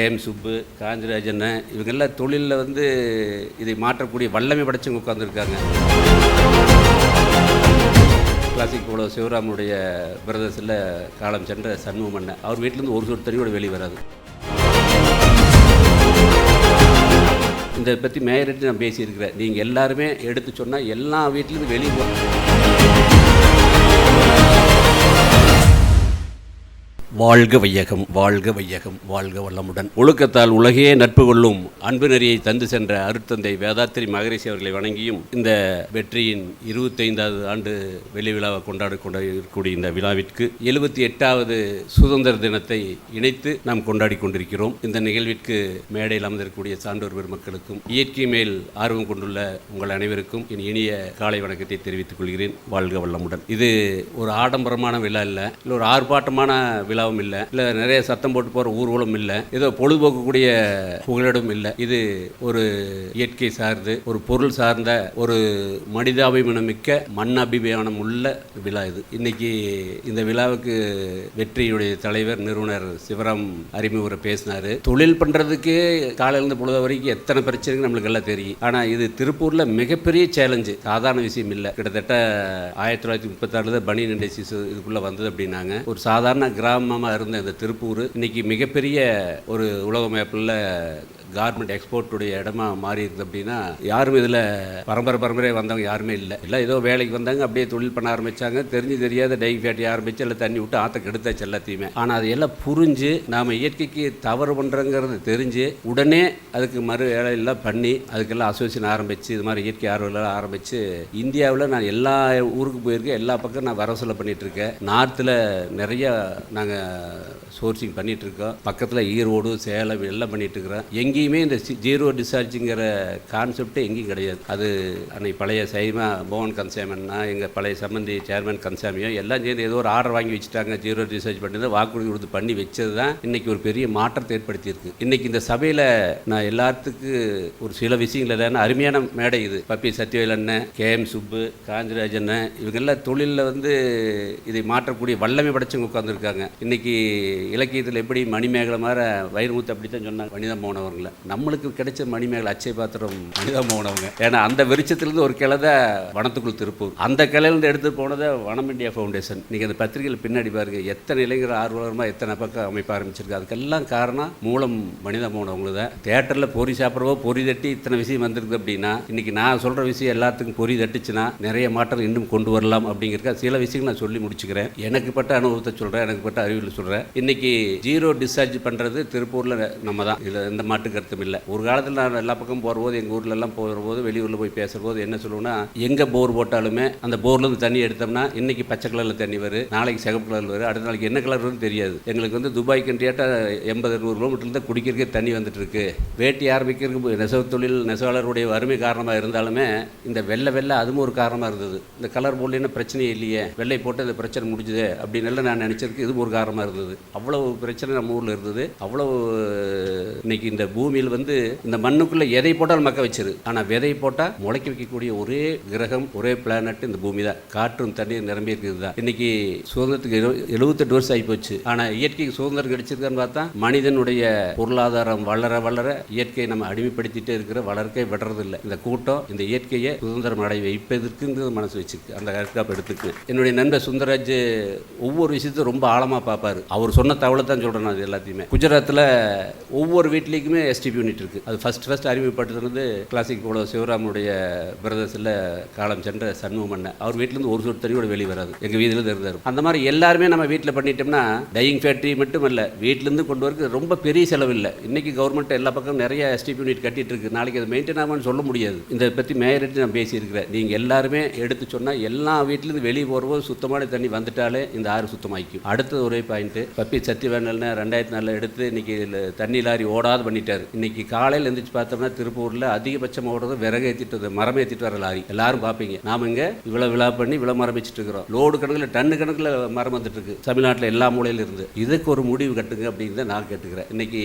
KM Subbu காஞ்சிராஜன் இவங்கெல்லாம் தொழிலில் வந்து இதை மாற்றக்கூடிய வல்லமை படைச்சவங்க உட்காந்துருக்காங்க கிளாசிக் போல சிவராமனுடைய பிரதர்ஸில் காலம் சென்ற சண்முகம் அண்ணன் அவர் வீட்டிலேருந்து ஒரு சொட்டு வெளியே வராது இதை பற்றி மேயர்கிட்ட நான் பேசியிருக்கிறேன். நீங்கள் எல்லாருமே எடுத்து சொன்னால் எல்லா வீட்டிலேருந்து வெளியே போகிறேன் வாழ்க வையகம் வாழ்க வையகம் வாழ்க வல்லமுடன் ஒழுக்கத்தால் உலகையே நட்பு கொள்ளும் அன்பு நெறியை தந்து சென்ற அருட்தந்தை வேதாத்திரி மகரிஷி அவர்களை வணங்கியும் இந்த வெற்றியின் இருபத்தைந்தாவது ஆண்டு வெளி விழாவை கொண்டாடி கொண்டிருக்கக்கூடிய இந்த விழாவிற்கு எழுபத்தி எட்டாவது சுதந்திர தினத்தை இணைத்து நாம் கொண்டாடி கொண்டிருக்கிறோம். இந்த நிகழ்விற்கு மேடையில் அமர்ந்திருக்கக்கூடிய சான்றோர் பெருமக்களுக்கும் இயற்கை மேல் ஆர்வம் கொண்டுள்ள உங்கள் அனைவருக்கும் என் இனிய காலை வணக்கத்தை தெரிவித்துக் கொள்கிறேன். வாழ்க வல்லமுடன் இது ஒரு ஆடம்பரமான விழா இல்லை இல்லை ஒரு ஆர்ப்பாட்டமான விழா விழாவும் இல்லை இல்லை நிறைய சத்தம் போட்டு போகிற ஊர்வலம் இல்லை ஏதோ பொழுதுபோக்கக்கூடிய புகலிடம் இல்லை. இது ஒரு இயற்கை சார்ந்து ஒரு பொருள் சார்ந்த ஒரு மனிதாபிமானமிக்க மண் அபிமானம் உள்ள விழா இது. இன்னைக்கு இந்த விழாவுக்கு வெற்றியுடைய தலைவர் நிறுவனர் சிவராம் அறிமுகரை பேசினார். தொழில் பண்ணுறதுக்கு காலையிலேருந்து பொழுது வரைக்கும் எத்தனை பிரச்சனைகள் நம்மளுக்கு எல்லாம் தெரியும். ஆனால் இது திருப்பூரில் மிகப்பெரிய சேலஞ்சு சாதாரண விஷயம் இல்லை. கிட்டத்தட்ட ஆயிரத்தி தொள்ளாயிரத்தி முப்பத்தாறுல பனியன் இண்டஸ்ட்ரீஸ் இதுக்குள்ளே வந்தது அப்படின்னாங்க. ஒரு சாதாரண கிராமமாக இருந்த இந்த திருப்பூர் இன்னைக்கு மிகப்பெரிய ஒரு உலக மேப்பில் கார்மெண்ட் எக்ஸ்போர்ட்டுடைய இடமா மாறி இருக்குது அப்படின்னா யாரும் இதில் பரம்பரை பரம்பரை வந்தவங்க யாருமே இல்லை. இல்லை ஏதோ வேலைக்கு வந்தாங்க அப்படியே தொழில் பண்ண ஆரம்பித்தாங்க தெரிஞ்சு தெரியாத டை ஃபேக்டரி ஆரம்பிச்சு எல்லாம் தண்ணி விட்டு ஆற்ற கெடுத்தாச்சு எல்லாத்தையுமே. ஆனால் அது எல்லாம் புரிஞ்சு நாம் இயற்கைக்கு தவறு பண்ணுறங்கிறது தெரிஞ்சு உடனே அதுக்கு மறு வேலையெல்லாம் பண்ணி அதுக்கெல்லாம் அசோசியேஷன் ஆரம்பித்து இது மாதிரி இயற்கை ஆர்வலெல்லாம் ஆரம்பித்து இந்தியாவில் நான் எல்லா ஊருக்கு போயிருக்கேன். எல்லா பக்கம் நான் வர சொல்ல இருக்கேன். நார்த்தில் நிறைய நாங்கள் சோர்சிங் பண்ணிகிட்ருக்கோம் இருக்கோம். பக்கத்தில் ஈரோடு சேலம் எல்லாம் பண்ணிட்டு இருக்கிறோம். எங்கேயுமே இந்த ஜீரோ டிஸ்சார்ஜுங்கிற கான்செப்டே எங்கேயும் கிடையாது. அது அன்னைக்கு பழைய சைமா மோகன் கன்சாமன்னா எங்கள் பழைய சம்பந்தி சேர்மன் கன்சாமியோ எல்லாம் சேர்ந்து ஏதோ ஒரு ஆர்டர் வாங்கி வச்சுட்டாங்க ஜீரோ டிஸ்சார்ஜ் பண்ணி வாக்குறுதி கொடுத்து பண்ணி வச்சது தான் இன்னைக்கு ஒரு பெரிய மாற்றத்தை ஏற்படுத்தியிருக்கு. இன்னைக்கு இந்த சபையில் நான் எல்லாத்துக்கு ஒரு சில விஷயங்கள் இல்லைன்னா அருமையான மேடை இது. பப்பி சத்யவேல் அண்ணன் கேஎம் சுப்பு காஞ்சிராஜ் அண்ணன் இவங்கெல்லாம் தொழிலில் வந்து இதை மாற்றக்கூடிய வல்லமை படைச்சவங்க உட்காந்துருக்காங்க இன்னைக்கு இலக்கியத்தில் எப்படி மணிமேகலை மாதிரி வைரமுத்து அப்படி தான் சொன்னாங்க வனிதா நம்மளுக்கு கிடைச்ச மணிமேகலை அச்சை பாத்திரம் வனிதா மோகனவங்க ஏன்னா அந்த வெளிச்சத்திலிருந்து ஒரு கிளை தான் வனத்துக்குள் திருப்பூர். அந்த கிளையிலேருந்து எடுத்து போனதை வனம் இந்தியா ஃபவுண்டேஷன். நீங்கள் அந்த பத்திரிகையில் பின்னாடி பாருங்க எத்தனை இளைஞர் ஆர்வலமாக எத்தனை பக்கம் அமைப்பு ஆரம்பிச்சிருக்கு. அதுக்கெல்லாம் காரணம் மூலம் வனிதா மோகனவங்க தான். தேட்டரில் பொறி சாப்பிட்றவோ பொறி தட்டி இத்தனை விஷயம் வந்திருக்கு அப்படின்னா இன்னைக்கு நான் சொல்கிற விஷயம் எல்லாத்துக்கும் பொறி தட்டுச்சுன்னா நிறைய மாற்றம் இன்னும் கொண்டு வரலாம் அப்படிங்கிறக்க சில விஷயங்கள் நான் சொல்லி முடிச்சுக்கிறேன். எனக்கு பட்ட அனுபவத்தை சொல்கிறேன் எனக்கு பட்ட அறிவில் சொல்கிறேன் இன்னைக்கு ஜீரோ டிஸ்சார்ஜ் பண்ணுறது திருப்பூரில் நம்ம தான். இதில் எந்த மாட்டுக்கு கருத்தும் இல்லை. ஒரு காலத்தில் நான் எல்லா பக்கம் போகிறபோது எங்கள் ஊர்ல எல்லாம் வெளியூரில் போய் பேசுகிறபோது என்ன சொல்லுவோம்னா எங்கே போர் போட்டாலுமே அந்த போர்லேருந்து தண்ணி எடுத்தோம்னா இன்னைக்கு பச்சை கலரில் தண்ணி வரும் நாளைக்கு சிகப்பு கலரில் வரும் அடுத்த நாளைக்கு என்ன கலர் வரும்னு தெரியாது. எங்களுக்கு வந்து துபாய் கண்ட்ரியாட்ட எண்பது நூறு கிலோமீட்டர்லேருந்து குடிக்கிறதுக்கே தண்ணி வந்துட்டு இருக்கு. வேட்டி ஆரம்பிக்கிறதுக்கு நெசவு தொழில் நெசவாளருடைய வறுமை காரணமாக இருந்தாலுமே இந்த வெள்ளை வெள்ளை அதுவும் ஒரு காரணமாக இருந்தது. இந்த கலர் போடலன்னா பிரச்சனையே இல்லையே. வெள்ளை போட்டு அந்த பிரச்சனை முடிஞ்சுது அப்படின்னு எல்லாம் நான் நினச்சதுக்கு இதுவும் ஒரு காரணமாக இருந்தது. அவ்வளவு பிரச்சனை நம்ம ஊரில் இருந்தது. அவ்வளவு இன்னைக்கு இந்த பூமியில் வந்து இந்த மண்ணுக்குள்ளே எதை போட்டாலும் மக்க வச்சிரு. ஆனால் விதை போட்டால் முளைக்க வைக்கக்கூடிய ஒரே கிரகம் ஒரே பிளானட் இந்த பூமி தான். காற்றும் தண்ணீர் நிரம்பி இருக்குது தான். இன்னைக்கு சுதந்திரத்துக்கு எழுபத்தெட்டு வருஷம் ஆகி போச்சு ஆனால் இயற்கைக்கு சுதந்திரம் கிடைச்சிருக்கான்னு பார்த்தா மனிதனுடைய பொருளாதாரம் வளர வளர இயற்கையை நம்ம அடிமைப்படுத்திட்டே இருக்கிற வளர்க்கை விடுறது இல்லை இந்த கூட்டம் இந்த இயற்கையை சுதந்திரம் அடை வைப்பதற்குங்கிறது மனசு வச்சிருக்கு. அந்த கருத்தாப்பு எடுத்துக்கு. என்னுடைய நண்பர் சுந்தரராஜ் ஒவ்வொரு விஷயத்தையும் ரொம்ப ஆழமாக பார்ப்பாரு. அவர் சொன்ன தவளை தான் சொல்கிறேன் எல்லாத்தையுமே. குஜராத்தில் ஒவ்வொரு வீட்லேயுமே டெஸ்ட் யூனிட் இருக்குது அது ஃபஸ்ட் ஃபஸ்ட் வந்து கிளாசிக் போல சிவராமனுடைய பிரதர்ஸில் காலம் சென்ற சண்முகம் அண்ணன் அவர் வீட்டிலேருந்து ஒரு சொட்டு தண்ணியோட வெளியே வராது. எங்கள் வீட்டில் இருந்தார். அந்த மாதிரி எல்லாருமே நம்ம வீட்டில் பண்ணிட்டோம்னா டையிங் ஃபேக்ட்ரி மட்டும் இல்லை வீட்டிலேருந்து கொண்டு வரக்கு ரொம்ப பெரிய செலவு இல்லை. இன்றைக்கி கவர்மெண்ட் எல்லா பக்கம் நிறைய எஸ்டிப் யூனிட் கட்டிட்டு இருக்கு. நாளைக்கு அது மெயின்டைன் ஆகும்னு சொல்ல முடியாது. இதை பற்றி மேயர்ட்டு நான் பேசியிருக்கிறேன். நீங்கள் எல்லாருமே எடுத்து சொன்னால் எல்லா வீட்டிலேருந்து வெளியே போகிறபோது சுத்தமான தண்ணி வந்துட்டாலே இந்த ஆறு சுத்தமாக்கும் அடுத்தது ஒரே பாயிண்ட்டு பப்பி சத்தியவேனல்னு ரெண்டாயிரத்தி நாலில் எடுத்து இன்னைக்கு தண்ணி லாரி ஓடாது பண்ணிட்டாரு. இன்னைக்கு காலையில் எழுந்திரிச்சு பார்த்தோம்னா திருப்பூரில் அதிகபட்சம் ஓடுறது விறகு ஏற்றிட்டு வந்து மரம் ஏற்றிட்டு வர லாரி. எல்லாரும் பார்ப்பீங்க. நாம இங்கே இவ்வளோ விழா பண்ணி இவ்வளோ மரம் வச்சுட்டு இருக்கிறோம் லோடு கணக்கில் டன்னு கணக்கில் மரம் வந்துட்டு இருக்கு தமிழ்நாட்டில் எல்லா மூலையில இருந்து. இதுக்கு ஒரு முடிவு கட்டுங்க அப்படின்னு தான் நான் கேட்டுக்கிறேன். இன்னைக்கு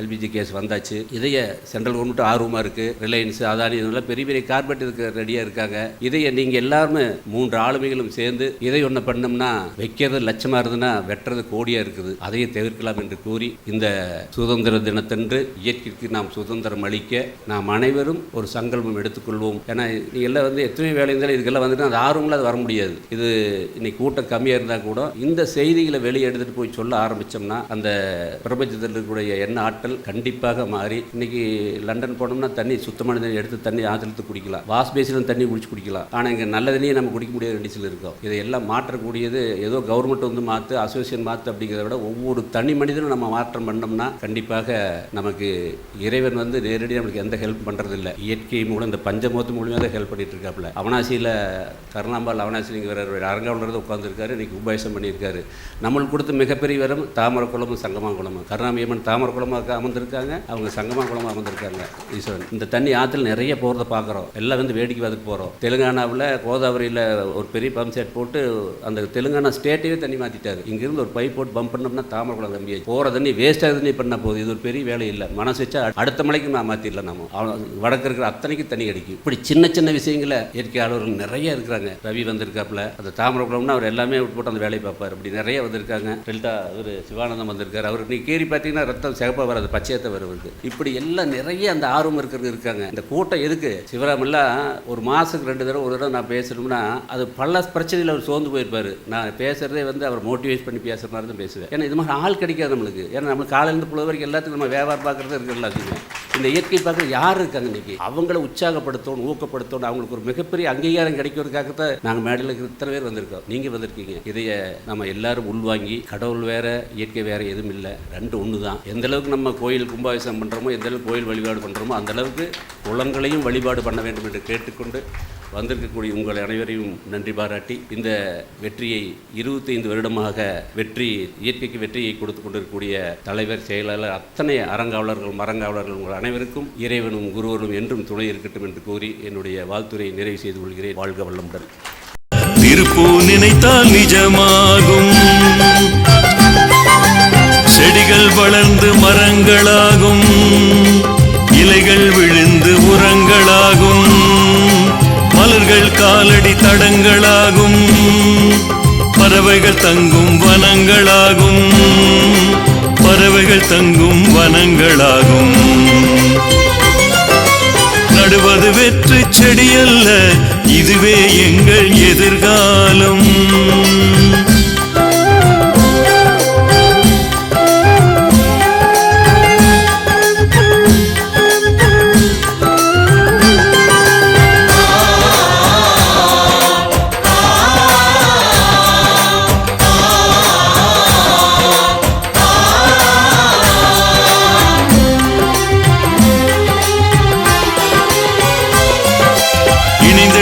எல்பிஜி கேஸ் வந்தாச்சு. இதைய சென்ட்ரல் கவர்மெண்ட் ஆர்வமாக இருக்கு. ரிலையன்ஸ் அதானி இதெல்லாம் பெரிய பெரிய கார்பெட் இருக்க ரெடியாக இருக்காங்க. இதைய நீங்கள் எல்லாருமே மூன்று ஆளுமைகளும் சேர்ந்து இதை ஒன்று பண்ணோம்னா வைக்கிறது லட்சமாக இருந்ததுன்னா வெட்டுறது கோடியாக இருக்குது. அதையும் தவிர்க்கலாம் என்று கூறி இந்த சுதந்திர தினத்தன்று இயற்கைக்கு நாம் சுதந்திரம் அளிக்க நாம் அனைவரும் ஒரு சங்கல்பம் எடுத்துக்கொள்வோம். ஏன்னா நீ எல்லாம் வந்து எத்தனை வேலை இருந்தாலும் இதுக்கெல்லாம் வந்துட்டு அது ஆர்வங்களும் அது வர முடியாது. இது இன்னைக்கு கூட்டம் கம்மியாக இருந்தால் கூட இந்த செய்திகளை வெளியே எடுத்துகிட்டு போய் சொல்ல ஆரம்பித்தோம்னா அந்த பிரபஞ்சத்தில் இருக்கக்கூடிய எண்ண ஆற்றல் கண்டிப்பாக மாறி இன்னைக்கு லண்டன் போனோம்னா தண்ணி சுத்தமான தண்ணி எடுத்து தண்ணி ஆத்திரத்து குடிக்கலாம். வாஷ் பேசிலும் தண்ணி குடிச்சு குடிக்கலாம். ஆனால் இங்கே நல்ல தண்ணியை நம்ம குடிக்க முடியாத கண்டிஷனில் இருக்கோம். இதையெல்லாம் மாற்றக்கூடியது ஏதோ கவர்மெண்ட் வந்து மாற்று அசோசியேஷன் மாற்று அப்படிங்கிறத விட ஒவ்வொரு தனி மனிதனும் நம்ம மாற்றம் பண்ணோம்னா கண்டிப்பாக நமக்கு இறைவன் வந்து நேரடியாக நம்மளுக்கு எந்த ஹெல்ப் பண்ணுறதில்ல இயற்கை மூலம் இந்த பஞ்சமூத்து மூலியமாக தான் ஹெல்ப் பண்ணிட்டு இருக்காப்புல. அவனாசியில் கருணாம்பால் அவனாசிலிங்க வேற அரங்காவலர் உட்காந்துருக்காரு இன்னைக்கு உபயசம் பண்ணியிருக்காரு. நம்மளுக்கு கொடுத்த மிகப்பெரிய வரம் தாமரை குளமும் சங்கமா கருணாமியம்மன் தாமரை குளமாக அமர்ந்திருக்காங்க. அவங்க சங்கமாங்குளமாக அமர்ந்திருக்காங்க. ஈஸ்வரன் இந்த தண்ணி ஆற்றுல நிறைய போகிறத பார்க்குறோம். எல்லாம் வந்து வேடிக்கை பார்த்துட்டு போகிறோம் தெலுங்கானாவில் கோதாவரியில் ஒரு பெரிய பம்ப் செட் போட்டு அந்த தெலுங்கானா ஸ்டேட்டையே தண்ணி மாற்றிட்டாரு இங்கிருந்து ஒரு பைப் போட்டு பம்ப் பண்ணோம்னா தாமரை குளம் தம்பி போகிற தண்ணி வேஸ்ட்டாக தண்ணி பண்ண போகுது. இது ஒரு பெரிய வேலை இல்லை மனசு வச்சா அடுத்த மலைக்கு நான் மாற்றிடலாம் நம்ம வடக்கு இருக்கிற அத்தனைக்கு தண்ணி கிடைக்கும். இப்படி சின்ன சின்ன விஷயங்களை இயற்கையாளர்கள் நிறைய இருக்கிறாங்க. ரவி வந்திருக்காப்புல. அந்த தாமரை குளம்னா அவர் எல்லாமே விட்டு போட்டு அந்த வேலையை பார்ப்பார். அப்படி நிறைய வந்திருக்காங்க. டெல்டா ஒரு சிவானந்தம் வந்திருக்காரு. அவர் நீ கேரி பார்த்தீங்கன்னா ரத்தம் சிகப்பாக வராது. பச்சையத்தை வருவது இப்படி எல்லாம் நிறைய அந்த ஆர்வம் இருக்கிறது இருக்காங்க. இந்த கூட்டம் எதுக்கு? சிவராமெல்லாம் ஒரு மாதத்துக்கு ரெண்டு தடவை ஒரு தடவை நான் பேசணும்னா அது பல பிரச்சனையில் அவர் சோர்ந்து போயிருப்பார். நான் பேசுகிறதே வந்து அவர் மோட்டிவேட் பண்ணி பேசுகிற மாதிரி தான் பேசுவேன். ஏன்னா இது மாதிரி ஆள் கிடைக்காது நம்மளுக்கு. ஏன்னா நம்மளுக்கு காலையிலேருந்து புள்ள வரைக்கும் எல்லாத்துக்கும் நம்ம வியாபாரம் பார்க்குறது இருக்கு எல்லாத்தையுமே இந்த இயற்கை பார்க்க யார் இருக்காங்க இன்னைக்கு? அவங்கள உற்சாகப்படுத்தணும் ஊக்கப்படுத்தணும். அவங்களுக்கு ஒரு மிகப்பெரிய அங்கீகாரம் கிடைக்கிறதுக்காகத்தான் நாங்கள் மேடையில் இருக்கிற இத்தனை பேர் வந்திருக்கோம். நீங்கள் வந்திருக்கீங்க. இதைய நம்ம எல்லாரும் உள்வாங்கி கடவுள் வேற இயற்கை வேற எதுவும் இல்லை. ரெண்டு ஒன்று தான் எந்த அளவுக்கு நம்ம கோயில் கும்பாபிஷேகம் பண்ணுறோமோ எந்த அளவுக்கு கோயில் வழிபாடு பண்ணுறோமோ அந்த அளவுக்கு குளங்களையும் வழிபாடு பண்ண வேண்டும் என்று கேட்டுக்கொண்டு வந்திருக்கக்கூடிய உங்கள் அனைவரையும் நன்றி பாராட்டி இந்த வெற்றியை இருபத்தைந்து வருடமாக வெற்றி இயற்கைக்கு வெற்றியை கொடுத்து கொண்டிருக்கக்கூடிய தலைவர் செயலாளர் அத்தனை அறங்காவலர்கள் மரங்காவலர்கள் உங்கள் அனைவருக்கும் இறைவனும் குருவனும் என்றும் துணை இருக்கட்டும் என்று கூறி என்னுடைய வாழ்த்துறையை நிறைவு செய்து கொள்கிறேன். வாழ்க வல்லமுடன். திருப்பூ நினைத்தால் நிஜமாகும். செடிகள் வளர்ந்து மரங்களாகும். இலைகள் விழுந்து உரங்களாகும். காலடி தடங்களாகும். பறவைகள் தங்கும் வனங்களாகும். பறவைகள் தங்கும் வனங்களாகும். நடுவது வெற்று செடியல்ல இதுவே எங்கள் எதிர்காலம்.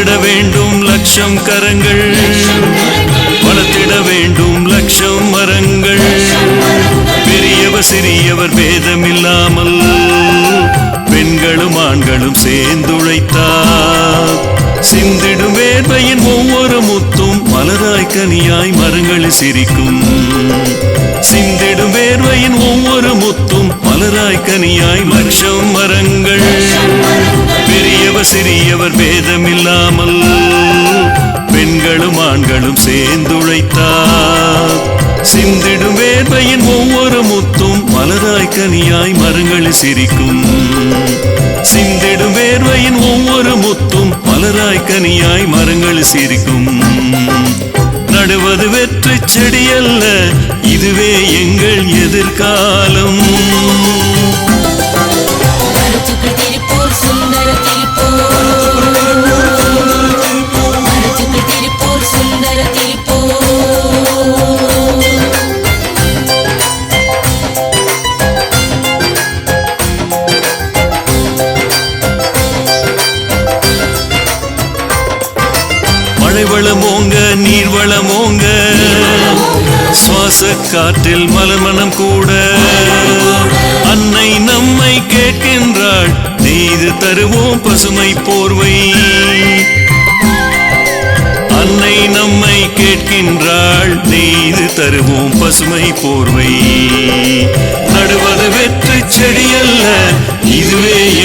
இணைந்திட வேண்டும் லட்சம் கரங்கள். வளர்த்திட வேண்டும் லட்சம் மரங்கள். பெரியவர் சிறியவர் பேதமில்லாமல் பெண்களும் ஆண்களும் சேர்ந்துழைத்தார். சிந்திடும் வேர்வையின் ஒவ்வொரு முத்து மலராய் கனியாய் மரங்கள் சிரிக்கும். சிந்திடும் வேர்வையின் ஒவ்வொரு முத்தும் மலராய் கனியாய் லட்சம் மரங்கள். பெரியவர் சிறியவர் பேதமில்லாமல் பெண்களும் ஆண்களும் சேர்ந்துழைத்தார். சிந்திடும் வேர்வையின் ஒவ்வொரு முத்தும் மலராய் கனியாய் மரங்கள் சிரிக்கும். சிந்திடும் வேர்வையின் ஒவ்வொரு முத்தும் மலராய் கனியாய் மரங்கள் சிரிக்கும். நடுவது வெற்றி செடியல்ல. இதுவே எங்கள் எதிர்காலம். காற்றில் மலமணம் கூட. அன்னை நம்மை கேட்கின்றாள் நெய்து தருவோம் பசுமை போர்வை. அன்னை நம்மை கேட்கின்றாள் நெய்து தருவோம் பசுமை போர்வை. நடுவது வெற்று செடியல்ல இதுவே